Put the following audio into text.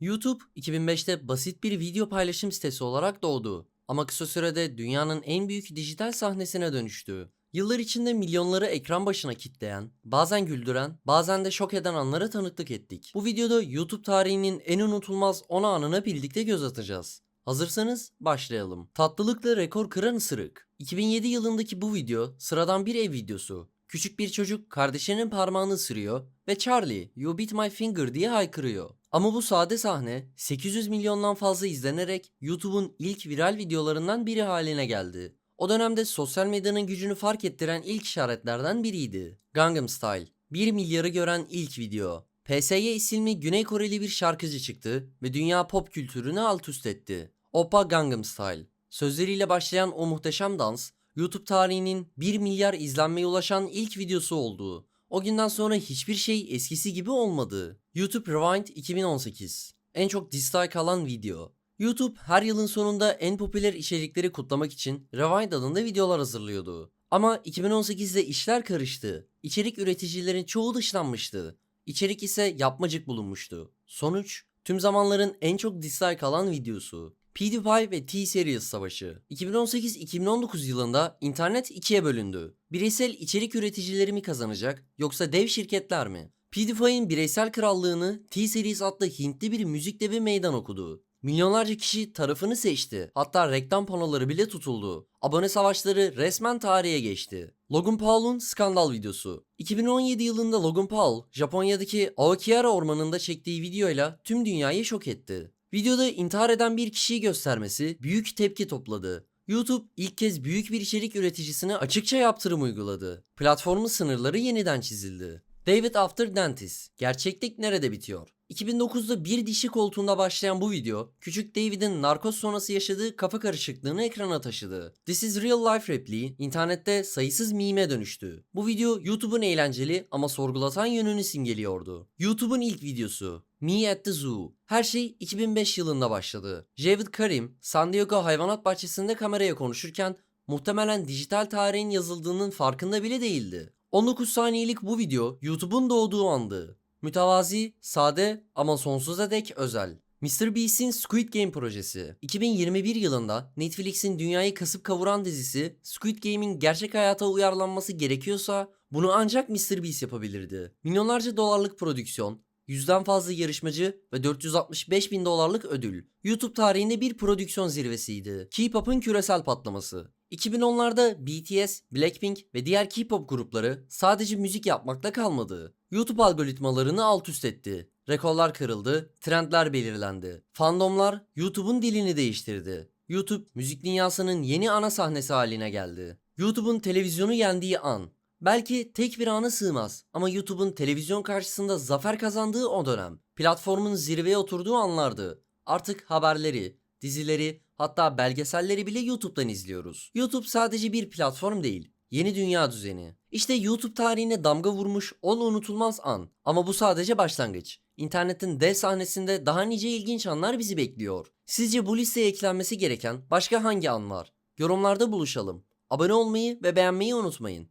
YouTube 2005'te basit bir video paylaşım sitesi olarak doğdu. Ama kısa sürede dünyanın en büyük dijital sahnesine dönüştü. Yıllar içinde milyonları ekran başına kitleyen, bazen güldüren, bazen de şok eden anlara tanıklık ettik. Bu videoda YouTube tarihinin en unutulmaz 10 anına birlikte göz atacağız. Hazırsanız başlayalım. Tatlılıkla rekor kıran ısırık. 2007 yılındaki bu video sıradan bir ev videosu. Küçük bir çocuk kardeşinin parmağını ısırıyor ve Charlie, you bit my finger diye haykırıyor. Ama bu sade sahne 800 milyondan fazla izlenerek YouTube'un ilk viral videolarından biri haline geldi. O dönemde sosyal medyanın gücünü fark ettiren ilk işaretlerden biriydi. Gangnam Style, 1 milyarı gören ilk video. PSY isimli Güney Koreli bir şarkıcı çıktı ve dünya pop kültürünü alt üst etti. Oppa Gangnam Style. Sözleriyle başlayan o muhteşem dans, YouTube tarihinin 1 milyar izlenmeye ulaşan ilk videosu oldu. O günden sonra hiçbir şey eskisi gibi olmadı. YouTube Rewind 2018. En çok dislike alan video. YouTube her yılın sonunda en popüler içerikleri kutlamak için Rewind adında videolar hazırlıyordu. Ama 2018'de işler karıştı. İçerik üreticilerin çoğu dışlanmıştı. İçerik ise yapmacık bulunmuştu. Sonuç, tüm zamanların en çok dislike alan videosu. PewDiePie ve T-Series savaşı. 2018-2019 yılında internet ikiye bölündü. Bireysel içerik üreticileri mi kazanacak yoksa dev şirketler mi? PewDiePie'in bireysel krallığını T-Series adlı Hintli bir müzik devi meydan okudu. Milyonlarca kişi tarafını seçti. Hatta reklam panoları bile tutuldu. Abone savaşları resmen tarihe geçti. Logan Paul'un skandal videosu. 2017 yılında Logan Paul, Japonya'daki Aokigahara ormanında çektiği videoyla tüm dünyayı şok etti. Videoda intihar eden bir kişiyi göstermesi büyük tepki topladı. YouTube ilk kez büyük bir içerik üreticisine açıkça yaptırım uyguladı. Platformun sınırları yeniden çizildi. David After Dentist. Gerçeklik nerede bitiyor? 2009'da bir dişi koltuğunda başlayan bu video, küçük David'in narkoz sonrası yaşadığı kafa karışıklığını ekrana taşıdı. This is real life repliği internette sayısız meme dönüştü. Bu video YouTube'un eğlenceli ama sorgulatan yönünü simgeliyordu. YouTube'un ilk videosu Me at the Zoo. Her şey 2005 yılında başladı. Javid Karim, San Diego hayvanat bahçesinde kameraya konuşurken muhtemelen dijital tarihin yazıldığının farkında bile değildi. 19 saniyelik bu video YouTube'un doğduğu andı. Mütevazi, sade ama sonsuza dek özel. MrBeast'in Squid Game projesi. 2021 yılında Netflix'in dünyayı kasıp kavuran dizisi Squid Game'in gerçek hayata uyarlanması gerekiyorsa bunu ancak MrBeast yapabilirdi. Milyonlarca dolarlık prodüksiyon, yüzden fazla yarışmacı ve 465 bin dolarlık ödül. YouTube tarihinde bir prodüksiyon zirvesiydi. K-pop'un küresel patlaması. 2010'larda BTS, Blackpink ve diğer K-pop grupları sadece müzik yapmakla kalmadı. YouTube algoritmalarını alt üst etti. Rekorlar kırıldı, trendler belirlendi. Fandomlar YouTube'un dilini değiştirdi. YouTube müzik dünyasının yeni ana sahnesi haline geldi. YouTube'un televizyonu yendiği an. Belki tek bir ana sığmaz ama YouTube'un televizyon karşısında zafer kazandığı o dönem. Platformun zirveye oturduğu anlardı. Artık haberleri, dizileri, hatta belgeselleri bile YouTube'dan izliyoruz. YouTube sadece bir platform değil, yeni dünya düzeni. İşte YouTube tarihine damga vurmuş ol unutulmaz an. Ama bu sadece başlangıç. İnternetin dev sahnesinde daha nice ilginç anlar bizi bekliyor. Sizce bu listeye eklenmesi gereken başka hangi an var? Yorumlarda buluşalım. Abone olmayı ve beğenmeyi unutmayın.